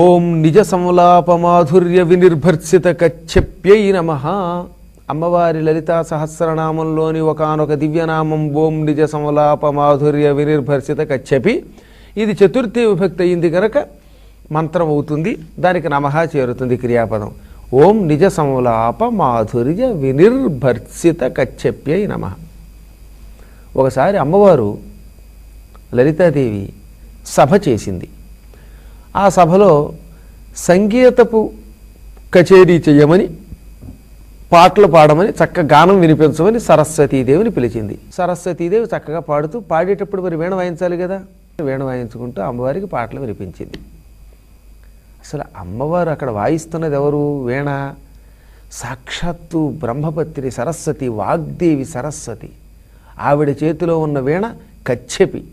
ఓం నిజ సంలాపమాధుర్య వినిర్భర్సిత కచ్చప్యై నమ. అమ్మవారి లలితా సహస్రనామంలోని ఒకనొక దివ్యనామం ఓం నిజ సంలాపమాధుర్య వినిర్భర్సిత కచ్చపి ఇది చతుర్థి విభక్తి అయింది కనుక మంత్రం అవుతుంది దానికి నమః చేరుతుంది క్రియాపదం. ఓం నిజ సంలాప మాధుర్య వినిర్భర్సిత కచ్చప్యై నమ. ఒకసారి అమ్మవారు లలితాదేవి సభ చేసింది. ఆ సభలో సంగీతపు కచేరీ చేయమని పాటలు పాడమని చక్క గానం వినిపించమని సరస్వతీదేవిని పిలిచింది. సరస్వతీదేవి చక్కగా పాడుతూ పాడేటప్పుడు మరి వీణ వాయించాలి కదా? వీణ వాయించుకుంటూ అమ్మవారికి పాటలు వినిపించింది. అసలు అమ్మవారు అక్కడ వాయిస్తున్నది ఎవరు? వీణ? సాక్షాత్తు బ్రహ్మపత్రి సరస్వతి వాగ్దేవి సరస్వతి. ఆవిడ చేతిలో ఉన్న వీణ కచ్చెపి.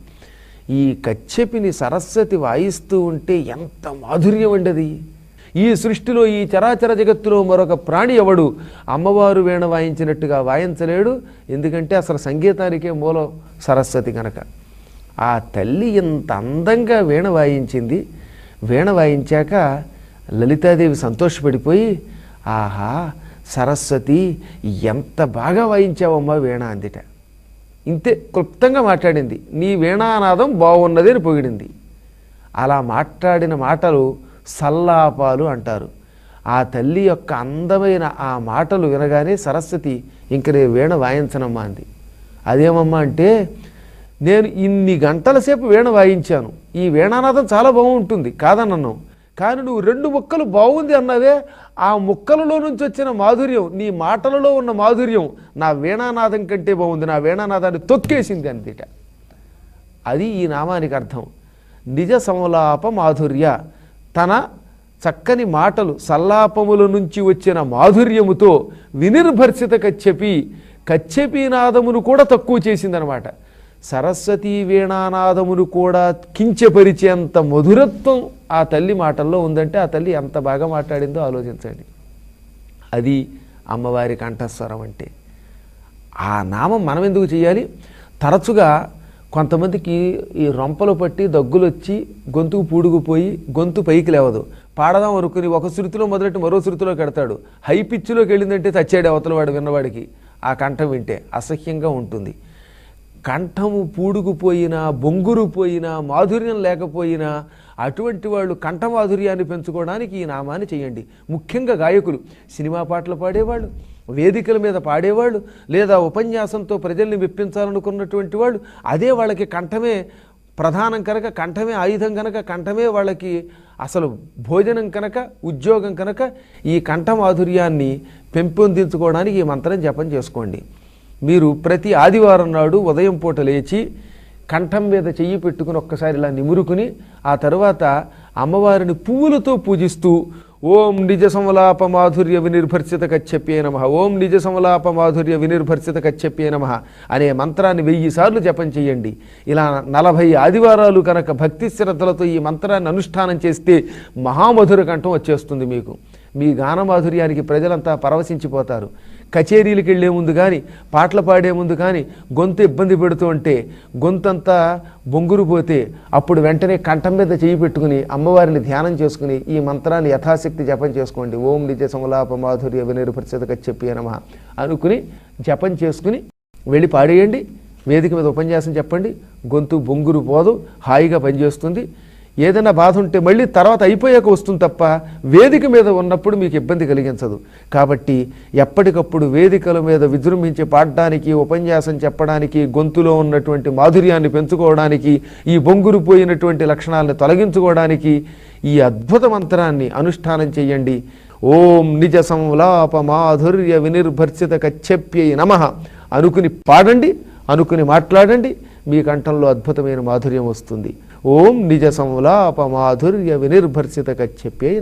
ఈ కచ్చెపిని సరస్వతి వాయిస్తూ ఉంటే ఎంత మాధుర్యం ఉండేది ఈ సృష్టిలో ఈ చరాచర జగత్తులో మరొక ప్రాణి ఎవడు? అమ్మవారు వీణ వాయించినట్టుగా వాయించలేడు. ఎందుకంటే అసలు సంగీతానికే మూలం సరస్వతి కనుక ఆ తల్లి ఇంత అందంగా వీణ వాయించింది. వీణ వాయించాక లలితాదేవి సంతోషపడిపోయి ఆహా సరస్వతి ఎంత బాగా వాయించావమ్మా వీణ అందిట. ఇంతే క్లుప్తంగా మాట్లాడింది. నీ వీణానాదం బాగున్నది అని పొగిడింది. అలా మాట్లాడిన మాటలు సల్లాపాలు అంటారు. ఆ తల్లి యొక్క అందమైన ఆ మాటలు వినగానే సరస్వతి ఇంక నేను వీణ వాయించనమ్మా అంది. అదేమమ్మా అంటే నేను ఇన్ని గంటల సేపు వీణ వాయించాను. ఈ వీణానాదం చాలా బాగుంటుంది కాదన్నాను కానీ నువ్వు రెండు ముక్కలు బాగుంది అన్నవే ఆ ముక్కలలో నుంచి వచ్చిన మాధుర్యం నీ మాటలలో ఉన్న మాధుర్యం నా వీణానాదం కంటే బాగుంది నా వీణానాదాన్ని తొక్కేసింది అందిట అది ఈ నామానికి అర్థం. నిజ సంలాప మాధుర్య తన చక్కని మాటలు సల్లాపముల నుంచి వచ్చిన మాధుర్యముతో వినిర్భర్సిత కచ్చెపి కచ్చెపీనాదమును కూడా తక్కువ చేసిందనమాట. సరస్వతీ వీణానాదమును కూడా కించపరిచేంత మధురత్వం ఆ తల్లి మాటల్లో ఉందంటే ఆ తల్లి ఎంత బాగా మాట్లాడిందో ఆలోచించండి. అది అమ్మవారి కంఠస్వరం అంటే. ఆ నామం మనం ఎందుకు చేయాలి? తరచుగా కొంతమందికి ఈ రొంపలు పట్టి దగ్గులు వచ్చి గొంతుకు పూడుకుపోయి గొంతు పైకి లేవదు. పాడదాం అనుకుని ఒక శృతిలో మొదలెట్టి మరో శృతిలో కడతాడు. హై పిచ్చిలోకి వెళ్ళిందంటే చచ్చాడు అవతల వాడు విన్నవాడికి. ఆ కంఠం వింటే అసహ్యంగా ఉంటుంది. కంఠము పూడుకుపోయినా బొంగురు పోయినా మాధుర్యం లేకపోయినా అటువంటి వాళ్ళు కంఠ మాధుర్యాన్ని పెంచుకోవడానికి ఈ నామాన్ని చేయండి. ముఖ్యంగా గాయకులు. సినిమా పాటలు పాడేవాళ్ళు వేదికల మీద పాడేవాళ్ళు లేదా ఉపన్యాసంతో ప్రజల్ని మెప్పించాలనుకున్నటువంటి వాళ్ళు అదే వాళ్ళకి కంఠమే ప్రధానం కనుక కంఠమే ఆయుధం కనుక కంఠమే వాళ్ళకి అసలు భోజనం కనుక ఉద్యోగం కనుక ఈ కంఠ మాధుర్యాన్ని పెంపొందించుకోవడానికి ఈ మంత్రం జపం చేసుకోండి. మీరు ప్రతి ఆదివారం నాడు ఉదయం పూట లేచి కంఠం మీద చెయ్యి పెట్టుకుని ఒక్కసారి ఇలా నిమురుకుని ఆ తర్వాత అమ్మవారిని పువ్వులతో పూజిస్తూ ఓం నిజ సంలాప మాధుర్య వినిర్భర్సిత కచ్చప్యే నమ ఓం నిజ సంలాప మాధుర్య వినిర్భర్సిత కచ్చప్యే నమ అనే మంత్రాన్ని వెయ్యి సార్లు జపం చేయండి ఇలా నలభై ఆదివారాలు కనుక భక్తి శ్రద్ధలతో ఈ మంత్రాన్ని అనుష్ఠానం చేస్తే మహామధుర కంఠం వచ్చేస్తుంది మీకు. మీ గానమాధుర్యానికి ప్రజలంతా పరవశించిపోతారు. కచేరీలకు వెళ్ళే ముందు కానీ పాటలు పాడే ముందు కానీ గొంతు ఇబ్బంది పెడుతూ ఉంటే గొంతంతా బొంగురు పోతే అప్పుడు వెంటనే కంఠం మీద చేయి పెట్టుకుని అమ్మవారిని ధ్యానం చేసుకుని ఈ మంత్రాన్ని యథాశక్తి జపం చేసుకోండి. ఓం నిజ సమలాప మాధుర్య వినిర్భర్సతగా చెప్పి నమ అనుకుని జపం చేసుకుని వెళ్ళి పాడేయండి. వేదిక మీద ఉపన్యాసం చెప్పండి. గొంతు బొంగురు పోదు హాయిగా పనిచేస్తుంది. ఏదైనా బాధ ఉంటే మళ్ళీ తర్వాత అయిపోయాక వస్తుంది తప్ప వేదిక మీద ఉన్నప్పుడు మీకు ఇబ్బంది కలిగించదు. కాబట్టి ఎప్పటికప్పుడు వేదికల మీద విజృంభించి పాడడానికి ఉపన్యాసం చెప్పడానికి గొంతులో ఉన్నటువంటి మాధుర్యాన్ని పెంచుకోవడానికి ఈ బొంగురు పోయినటువంటి లక్షణాలను తొలగించుకోవడానికి ఈ అద్భుత మంత్రాన్ని అనుష్ఠానం చేయండి. ఓం నిజ సంలాప మాధుర్య వినిర్భర్సిత కచ్చప్యై నమ. అనుకుని పాడండి అనుకుని మాట్లాడండి మీ కంఠంలో అద్భుతమైన మాధుర్యం వస్తుంది. ఓం నిజ సంలాప మాధుర్య వినిర్భర్సిత కచ్చప్యై